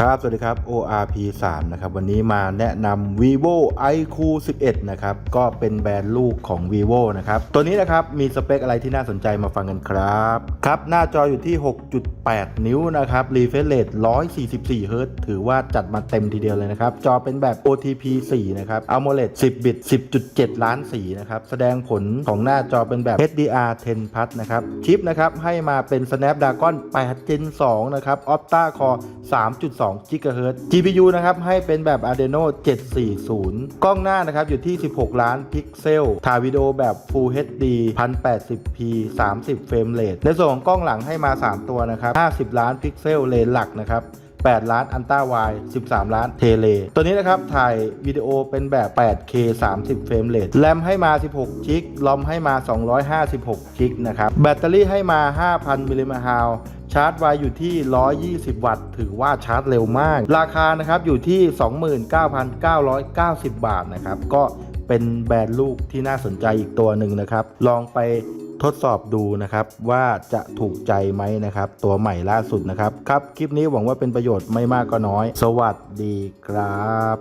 ครับสวัสดีครับ ORP 3นะครับวันนี้มาแนะนำ vivo iQ 11นะครับก็เป็นแบรนด์ลูกของ vivo นะครับตัวนี้นะครับมีสเปคอะไรที่น่าสนใจมาฟังกันครับครับหน้าจออยู่ที่ 6.8 นิ้วนะครับ refresh rate 144 Hz ถือว่าจัดมาเต็มทีเดียวเลยนะครับ จอเป็นแบบ OTP 4 นะครับ AMOLED 10 บิต 10.7 ล้านสีนะครับแสดงผลของหน้าจอเป็นแบบ HDR 10 Plus นะครับชิปนะครับให้มาเป็น Snapdragon 8 Gen 2 นะครับ Opta Core 3.2 2 GHz GPU นะครับให้เป็นแบบ Adreno 740 กล้องหน้านะครับอยู่ที่ 16 ล้านพิกเซล ถ่ายวิดีโอแบบ Full HD 1080p 30 เฟรมเรทในส่วนของกล้องหลังให้มา 3 ตัวนะครับ 50 ล้านพิกเซลเลนหลักนะครับ 8 ล้านอันต้าไว13 ล้านเทเล ตัวนี้นะครับ ถ่ายวิดีโอเป็นแบบ 8K 30 เฟรมเรทแรมให้มา 16 จิกลอมให้มา 256 จิกนะครับ แบตเตอรี่ให้มา 5,000 มิลลิแมฮาวชาร์จไวอยู่ที่ 120 วัตต์ ถือว่าชาร์จเร็วมาก ราคานะครับอยู่ที่ 29,990 บาทนะครับ ก็เป็นแบรนด์ลูกที่น่าสนใจอีกตัวหนึ่งนะครับ ลองไป ทดสอบดูนะครับว่าจะถูกใจไหมนะครับ ตัวใหม่ล่าสุดนะครับ ครับ คลิปนี้หวังว่าเป็นประโยชน์ไม่มากก็น้อย สวัสดีครับ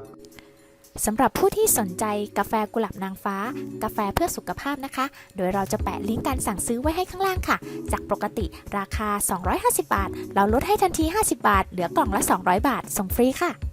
สำหรับผู้ที่สนใจกาแฟกุหลาบนางฟ้า กาแฟเพื่อสุขภาพนะคะ โดยเราจะแปะลิงก์การสั่งซื้อไว้ให้ข้างล่างค่ะ จากปกติราคา 250 บาท เราลดให้ทันที 50 บาท เหลือกล่องละ 200 บาท ส่งฟรีค่ะ